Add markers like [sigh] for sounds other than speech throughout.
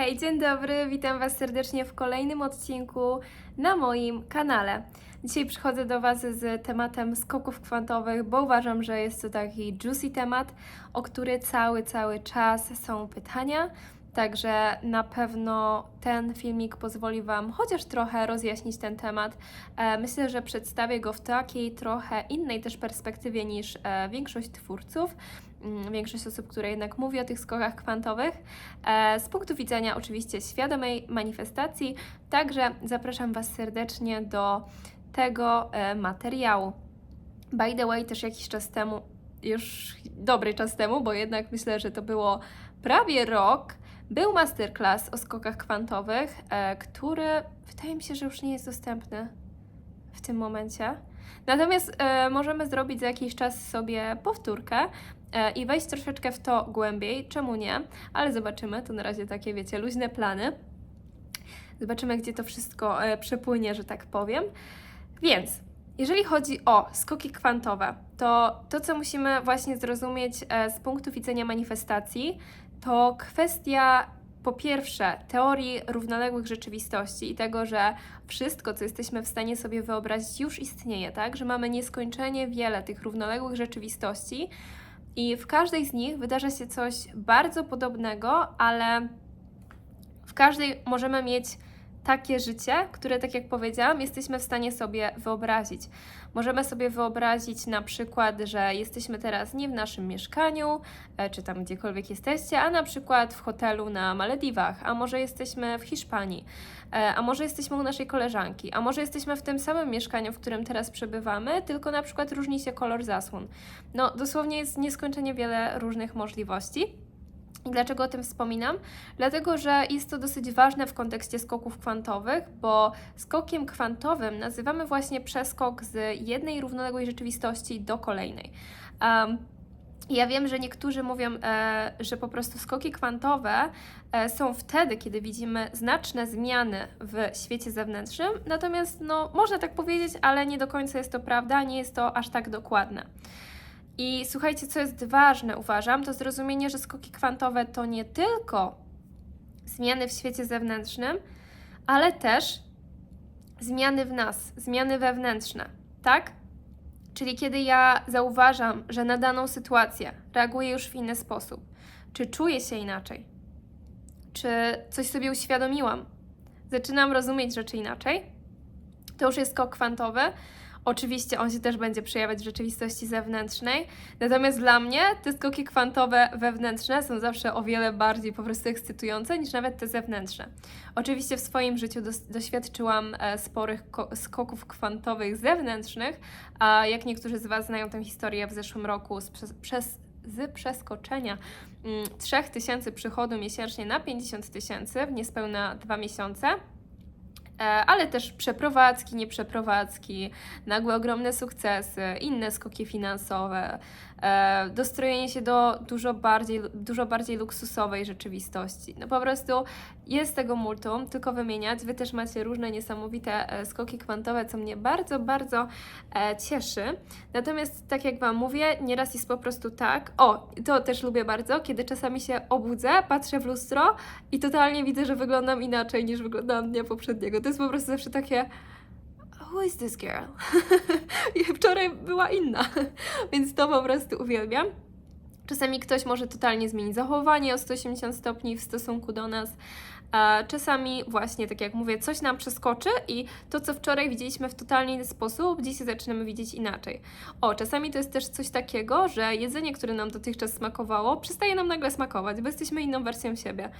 Hej, dzień dobry, witam Was serdecznie w kolejnym odcinku na moim kanale. Dzisiaj przychodzę do Was z tematem skoków kwantowych, bo uważam, że jest to taki juicy temat, o który cały, cały czas są pytania. Także na pewno ten filmik pozwoli Wam chociaż trochę rozjaśnić ten temat. E, Myślę, że przedstawię go w takiej trochę innej też perspektywie niż e, większość twórców, większość osób, które jednak mówi o tych skokach kwantowych. E, Z punktu widzenia oczywiście świadomej manifestacji, także zapraszam Was serdecznie do tego e, materiału. By the way, też jakiś czas temu, już dobry czas temu, bo jednak myślę, że to było prawie rok, był masterclass o skokach kwantowych, e, który wydaje mi się, że już nie jest dostępny w tym momencie. Natomiast możemy zrobić za jakiś czas sobie powtórkę i wejść troszeczkę w to głębiej. Czemu nie? Ale zobaczymy. To na razie takie, wiecie, luźne plany. Zobaczymy, gdzie to wszystko e, przepłynie, że tak powiem. Więc jeżeli chodzi o skoki kwantowe, to to, co musimy właśnie zrozumieć e, z punktu widzenia manifestacji, to kwestia po pierwsze teorii równoległych rzeczywistości i tego, że wszystko, co jesteśmy w stanie sobie wyobrazić, już istnieje, tak? Że mamy nieskończenie wiele tych równoległych rzeczywistości i w każdej z nich wydarza się coś bardzo podobnego, ale w każdej możemy mieć takie życie, które, tak jak powiedziałam, jesteśmy w stanie sobie wyobrazić. Możemy sobie wyobrazić na przykład, że jesteśmy teraz nie w naszym mieszkaniu, e, czy tam gdziekolwiek jesteście, a na przykład w hotelu na Malediwach, a może jesteśmy w Hiszpanii, e, a może jesteśmy u naszej koleżanki, a może jesteśmy w tym samym mieszkaniu, w którym teraz przebywamy, tylko na przykład różni się kolor zasłon. No, dosłownie jest nieskończenie wiele różnych możliwości. I dlaczego o tym wspominam? Dlatego, że jest to dosyć ważne w kontekście skoków kwantowych, bo skokiem kwantowym nazywamy właśnie przeskok z jednej równoległej rzeczywistości do kolejnej. Um, ja wiem, że niektórzy mówią, e, że po prostu skoki kwantowe e, są wtedy, kiedy widzimy znaczne zmiany w świecie zewnętrznym, natomiast no, można tak powiedzieć, ale nie do końca jest to prawda, nie jest to aż tak dokładne. I słuchajcie, co jest ważne, uważam, to zrozumienie, że skoki kwantowe to nie tylko zmiany w świecie zewnętrznym, ale też zmiany w nas, zmiany wewnętrzne, tak? Czyli kiedy ja zauważam, że na daną sytuację reaguję już w inny sposób, czy czuję się inaczej, czy coś sobie uświadomiłam, zaczynam rozumieć rzeczy inaczej, to już jest skok kwantowy. Oczywiście on się też będzie przejawiać w rzeczywistości zewnętrznej, natomiast dla mnie te skoki kwantowe wewnętrzne są zawsze o wiele bardziej po prostu ekscytujące niż nawet te zewnętrzne. Oczywiście w swoim życiu doświadczyłam e, sporych ko- skoków kwantowych zewnętrznych, a jak niektórzy z Was znają tę historię w zeszłym roku przez, z przeskoczenia mm, 3000 przychodu miesięcznie na 50 tysięcy w niespełna dwa miesiące. E, ale też przeprowadzki, nieprzeprowadzki, nagłe ogromne sukcesy, inne skoki finansowe, e, dostrojenie się do dużo bardziej, dużo bardziej luksusowej rzeczywistości. No po prostu jest tego multum, tylko wymieniać. Wy też macie różne niesamowite e, skoki kwantowe, co mnie bardzo, bardzo cieszy. Natomiast tak jak Wam mówię, nieraz jest po prostu tak, o, to też lubię bardzo, kiedy czasami się obudzę, patrzę w lustro i totalnie widzę, że wyglądam inaczej niż wyglądałam dnia poprzedniego. Jest po prostu zawsze takie who is this girl? I [laughs] wczoraj była inna, [laughs] więc to po prostu uwielbiam. Czasami ktoś może totalnie zmienić zachowanie o 180 stopni w stosunku do nas. Czasami właśnie, tak jak mówię, coś nam przeskoczy i to, co wczoraj widzieliśmy w totalnie inny sposób, dzisiaj zaczynamy widzieć inaczej. O, czasami to jest też coś takiego, że jedzenie, które nam dotychczas smakowało, przestaje nam nagle smakować, bo jesteśmy inną wersją siebie.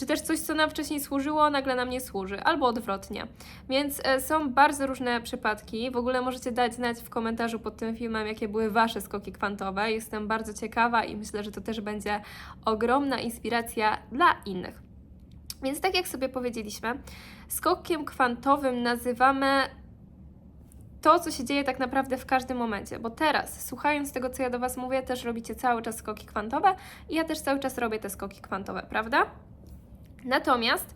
Czy też coś, co nam wcześniej służyło, nagle nam nie służy, albo odwrotnie. Więc e, są bardzo różne przypadki. W ogóle możecie dać znać w komentarzu pod tym filmem, jakie były Wasze skoki kwantowe. Jestem bardzo ciekawa i myślę, że to też będzie ogromna inspiracja dla innych. Więc tak jak sobie powiedzieliśmy, skokiem kwantowym nazywamy to, co się dzieje tak naprawdę w każdym momencie, bo teraz, słuchając tego, co ja do Was mówię, też robicie cały czas skoki kwantowe i ja też cały czas robię te skoki kwantowe, prawda? Natomiast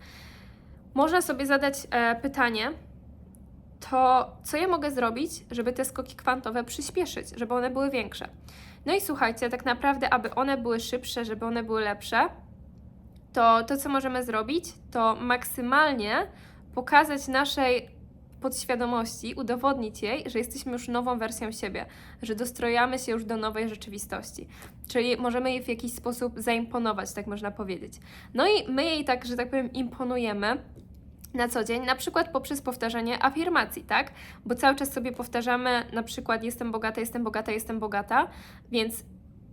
można sobie zadać e, pytanie, to co ja mogę zrobić, żeby te skoki kwantowe przyspieszyć, żeby one były większe? No i słuchajcie, tak naprawdę, aby one były szybsze, żeby one były lepsze, to to, co możemy zrobić, to maksymalnie pokazać naszej podświadomości, udowodnić jej, że jesteśmy już nową wersją siebie, że dostrojamy się już do nowej rzeczywistości. Czyli możemy jej w jakiś sposób zaimponować, tak można powiedzieć. No i my jej tak, że tak powiem, imponujemy na co dzień, na przykład poprzez powtarzanie afirmacji, tak? Bo cały czas sobie powtarzamy na przykład jestem bogata, jestem bogata, jestem bogata, więc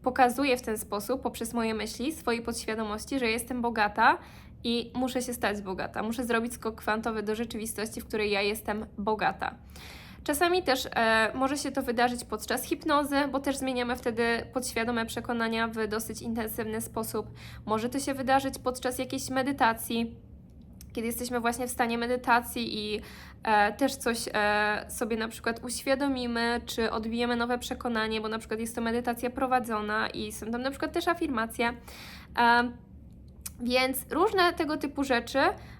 pokazuję w ten sposób, poprzez moje myśli, swojej podświadomości, że jestem bogata i muszę się stać bogata. Muszę zrobić skok kwantowy do rzeczywistości, w której ja jestem bogata. Czasami też e, może się to wydarzyć podczas hipnozy, bo też zmieniamy wtedy podświadome przekonania w dosyć intensywny sposób. Może to się wydarzyć podczas jakiejś medytacji, kiedy jesteśmy właśnie w stanie medytacji i e, też coś e, sobie na przykład uświadomimy, czy odbijemy nowe przekonanie, bo na przykład jest to medytacja prowadzona i są tam na przykład też afirmacje. E, więc różne tego typu rzeczy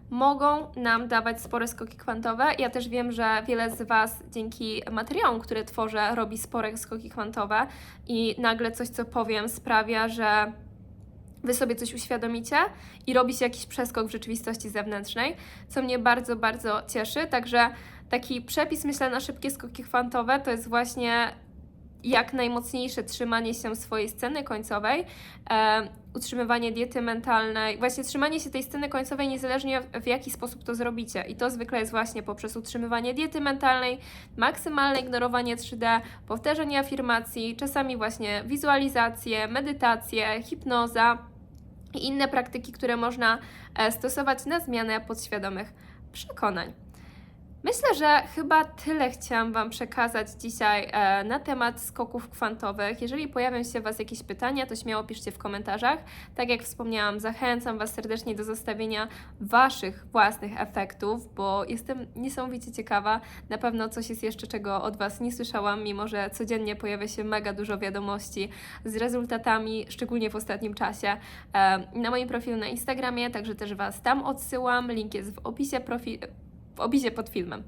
mogą nam dawać spore skoki kwantowe. Ja też wiem, że wiele z Was dzięki materiałom, które tworzę, robi spore skoki kwantowe i nagle coś, co powiem, sprawia, że Wy sobie coś uświadomicie i robi się jakiś przeskok w rzeczywistości zewnętrznej, co mnie bardzo, bardzo cieszy. Także taki przepis, myślę, na szybkie skoki kwantowe to jest właśnie jak najmocniejsze trzymanie się swojej sceny końcowej, e, utrzymywanie diety mentalnej, właśnie trzymanie się tej sceny końcowej niezależnie w, jaki sposób to zrobicie. I to zwykle jest właśnie poprzez utrzymywanie diety mentalnej, maksymalne ignorowanie 3D, powtarzanie afirmacji, czasami właśnie wizualizacje, medytacje, hipnoza i inne praktyki, które można e, stosować na zmianę podświadomych przekonań. Myślę, że chyba tyle chciałam Wam przekazać dzisiaj e, na temat skoków kwantowych. Jeżeli pojawią się Was jakieś pytania, to śmiało piszcie w komentarzach. Tak jak wspomniałam, zachęcam Was serdecznie do zostawienia Waszych własnych efektów, bo jestem niesamowicie ciekawa. Na pewno coś jest jeszcze, czego od Was nie słyszałam, mimo że codziennie pojawia się mega dużo wiadomości z rezultatami, szczególnie w ostatnim czasie, e, na moim profilu na Instagramie, także też Was tam odsyłam. Link jest w opisie profilu w opisie pod filmem.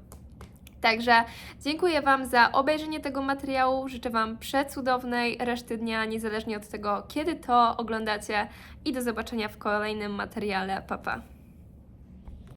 Także dziękuję Wam za obejrzenie tego materiału. Życzę Wam przecudownej reszty dnia, niezależnie od tego, kiedy to oglądacie. I do zobaczenia w kolejnym materiale. Pa, pa.